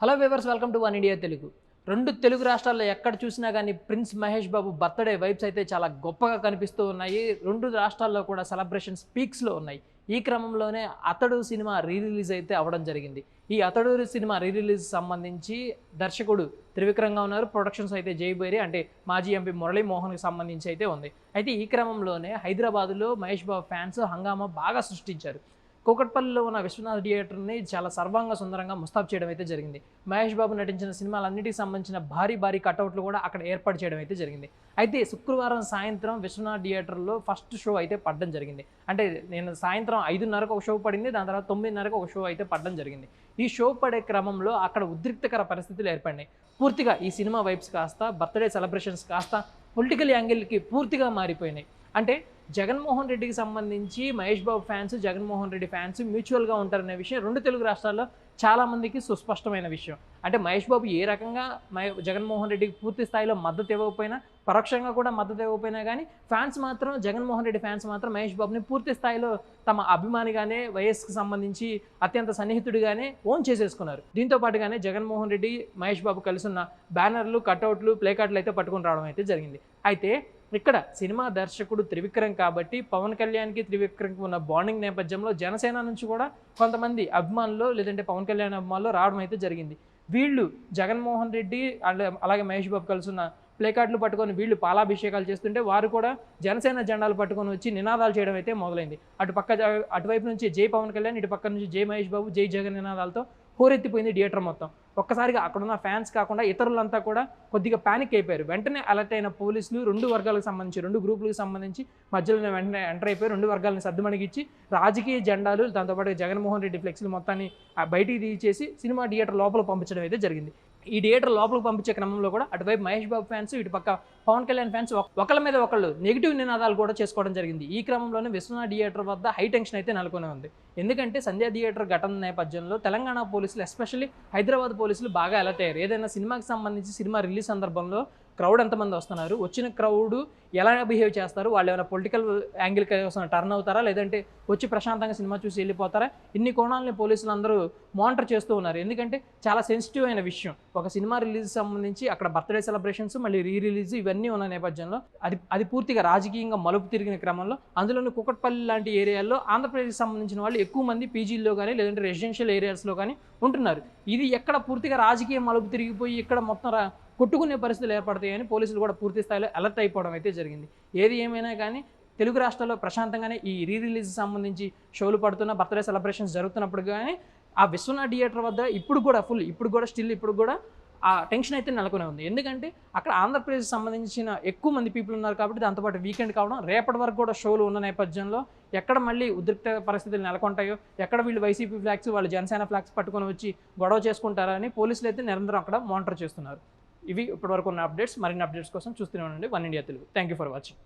Hello viewers welcome to one India Telugu. రెండు తెలుగు రాష్ట్రాల్లో ఎక్కడ చూసినా కానీ prince Mahesh Babu birthday vibes అయితే చాలా గొప్పగా కనిపిస్తూ ఉన్నాయి. రెండు రాష్ట్రాల్లో కూడా సెలబ్రేషన్స్ పీక్స్లో ఉన్నాయి. ఈ క్రమంలోనే అతడు సినిమా రీ రిలీజ్ అయితే అవ్వడం జరిగింది. ఈ అతడు సినిమా రీ రిలీజ్ సంబంధించి దర్శకుడు త్రివిక్రంగా ఉన్నారు. ప్రొడక్షన్స్ అయితే జైబేరి అంటే మాజీ ఎంపీ మురళీ మోహన్కి సంబంధించి అయితే ఉంది. అయితే ఈ క్రమంలోనే హైదరాబాద్లో మహేష్ బాబు ఫ్యాన్స్ హంగామా బాగా సృష్టించారు. కూకట్పల్లిలో ఉన్న విశ్వనాథ్ థియేటర్ని చాలా సర్వాంగ సుందరంగా ముస్తాబ్ చేయడం అయితే జరిగింది. మహేష్ బాబు నటించిన సినిమాలన్నిటికి సంబంధించిన భారీ భారీ కటౌట్లు కూడా అక్కడ ఏర్పాటు చేయడం అయితే జరిగింది. అయితే శుక్రవారం సాయంత్రం విశ్వనాథ్ థియేటర్లో ఫస్ట్ షో అయితే పడడం జరిగింది. అంటే నేను సాయంత్రం ఐదున్నరకు ఒక షో పడింది దాని తర్వాత తొమ్మిదిన్నరకు ఒక షో అయితే పడడం జరిగింది. ఈ షో పడే క్రమంలో అక్కడ ఉద్రిక్తకర పరిస్థితులు ఏర్పడినాయి. పూర్తిగా ఈ సినిమా వైబ్స్ కాస్త బర్త్డే సెలబ్రేషన్స్ కాస్త పొలిటికల్ యాంగిల్కి పూర్తిగా మారిపోయినాయి. అంటే జగన్మోహన్ రెడ్డికి సంబంధించి మహేష్ బాబు ఫ్యాన్స్ జగన్మోహన్ రెడ్డి ఫ్యాన్స్ మ్యూచువల్గా ఉంటారనే విషయం రెండు తెలుగు రాష్ట్రాల్లో చాలామందికి సుస్పష్టమైన విషయం. అంటే మహేష్ బాబు ఏ రకంగా జగన్మోహన్ రెడ్డికి పూర్తి స్థాయిలో మద్దతు ఇవ్వకపోయినా పరోక్షంగా కూడా మద్దతు ఇవ్వకపోయినా కానీ ఫ్యాన్స్ మాత్రం జగన్మోహన్ రెడ్డి ఫ్యాన్స్ మాత్రం మహేష్ బాబుని పూర్తి స్థాయిలో తమ అభిమానిగానే వయస్సుకు సంబంధించి అత్యంత సన్నిహితుడిగానే ఓన్ చేసేసుకున్నారు. దీంతో పాటుగానే జగన్మోహన్ రెడ్డి మహేష్ బాబు కలిసి ఉన్న బ్యానర్లు కట్అవుట్లు ప్లేకార్డులు అయితే పట్టుకుని రావడం అయితే జరిగింది. అయితే ఇక్కడ సినిమా దర్శకుడు త్రివిక్రమ్ కాబట్టి పవన్ కళ్యాణ్కి త్రివిక్రమ్కి ఉన్న బాండింగ్ నేపథ్యంలో జనసేన నుంచి కూడా కొంతమంది అభిమానులు లేదంటే పవన్ కళ్యాణ్ అభిమానులు రావడం అయితే జరిగింది. వీళ్ళు జగన్మోహన్ రెడ్డి అలా- అలాగే మహేష్ బాబు కలిసి ఉన్న ప్లే పట్టుకొని వీళ్ళు పాలాభిషేకాలు చేస్తుంటే వారు కూడా జనసేన జెండాలు పట్టుకొని వచ్చి నినాదాలు చేయడం అయితే మొదలైంది. అటు పక్క అటువైపు నుంచి జై పవన్ కళ్యాణ్ ఇటు పక్క నుంచి జై మహేష్ బాబు జై జగన్ నినాదాలతో హోరెత్తిపోయింది థియేటర్ మొత్తం. ఒక్కసారిగా అక్కడున్న ఫ్యాన్స్ కాకుండా ఇతరులంతా కూడా కొద్దిగా ప్యానిక్ అయిపోయారు. వెంటనే అలర్ట్ అయిన పోలీసులు రెండు వర్గాలకు సంబంధించి రెండు గ్రూపులకు సంబంధించి మధ్యలో వెంటనే ఎంటర్ అయిపోయి రెండు వర్గాలను సర్దుమణిగిచ్చి రాజకీయ జెండాలు దాంతోపాటు జగన్మోహన్ రెడ్డి ఫ్లెక్స్లు మొత్తాన్ని ఆ బయటికి తీసేసి సినిమా థియేటర్ లోపల పంపించడం అయితే జరిగింది. ఈ థియేటర్ లోపలికి పంపించే క్రమంలో కూడా అటువైపు మహేష్ బాబు ఫ్యాన్స్ ఇటు పక్క పవన్ కళ్యాణ్ ఫ్యాన్స్ ఒకళ్ళ మీద ఒకళ్ళు నెగిటివ్ నినాదాలు కూడా చేసుకోవడం జరిగింది. ఈ క్రమంలోనే విశ్వనాథ్ థియేటర్ వద్ద హై టెన్షన్ అయితే నెలకొని ఉంది. ఎందుకంటే సంధ్యా థియేటర్ ఘటన నేపథ్యంలో తెలంగాణ పోలీసులు ఎస్పెషల్లీ హైదరాబాద్ పోలీసులు బాగా అలర్ట్ అయ్యారు. ఏదైనా సినిమాకి సంబంధించి సినిమా రిలీజ్ సందర్భంలో క్రౌడ్ ఎంతమంది వస్తున్నారు? వచ్చిన క్రౌడ్ ఎలా బిహేవ్ చేస్తారు? వాళ్ళు ఏమైనా పొలిటికల్ యాంగిల్ కోసం టర్న్ అవుతారా? లేదంటే వచ్చి ప్రశాంతంగా సినిమా చూసి వెళ్ళిపోతారా? ఇన్ని కోణాలని పోలీసులు అందరూ మానిటర్ చేస్తూ ఉన్నారు. ఎందుకంటే చాలా సెన్సిటివ్ అయిన విషయం. ఒక సినిమా రిలీజ్ సంబంధించి అక్కడ బర్త్డే సెలబ్రేషన్స్ మళ్ళీ రీ రిలీజ్ ఇవన్నీ ఉన్న నేపథ్యంలో అది అది పూర్తిగా రాజకీయంగా మలుపు తిరిగిన క్రమంలో అందులోని కుకట్పల్లి లాంటి ఏరియాల్లో ఆంధ్రప్రదేశ్కి సంబంధించిన వాళ్ళు ఎక్కువ మంది పీజీల్లో కానీ లేదంటే రెసిడెన్షియల్ ఏరియాస్లో కానీ ఉంటున్నారు. ఇది ఎక్కడ పూర్తిగా రాజకీయ మలుపు తిరిగిపోయి ఇక్కడ మొత్తం రా- కొట్టుకునే పరిస్థితులు ఏర్పడతాయని పోలీసులు కూడా పూర్తి స్థాయిలో అలర్ట్ అయిపోవడం అయితే జరిగింది. ఏది ఏమైనా కానీ తెలుగు రాష్ట్రాల్లో ప్రశాంతంగానే ఈ రీ రిలీజ్ సంబంధించి షోలు పడుతున్న బర్త్డే సెలబ్రేషన్స్ జరుగుతున్నప్పుడు కానీ ఆ విశ్వనాథ్ థియేటర్ వద్ద ఇప్పుడు కూడా ఫుల్ ఇప్పుడు కూడా స్టిల్ ఇప్పుడు కూడా ఆ టెన్షన్ అయితే నెలకొనే ఉంది. ఎందుకంటే అక్కడ ఆంధ్రప్రదేశ్ సంబంధించిన ఎక్కువ మంది పీపుల్ ఉన్నారు కాబట్టి దాంతోపాటు వీకెండ్ కావడం రేపటి వరకు కూడా షోలు ఉన్న నేపథ్యంలో ఎక్కడ మళ్ళీ ఉద్రిక్త పరిస్థితులు నెలకొంటాయో ఎక్కడ వీళ్ళు వైసీపీ ఫ్లాగ్స్ వాళ్ళు జనసేన ఫ్లాగ్స్ పట్టుకొని వచ్చి గొడవ చేసుకుంటారని పోలీసులు అయితే నిరంతరం అక్కడ మానిటర్ చేస్తున్నారు. ఇవి ఇప్పటివరకు ఉన్న అప్డేట్స్ మరిన్ని అప్డేట్స్ కోసం చూస్తూనే ఉండండి. One India Telugu. Thank you for watching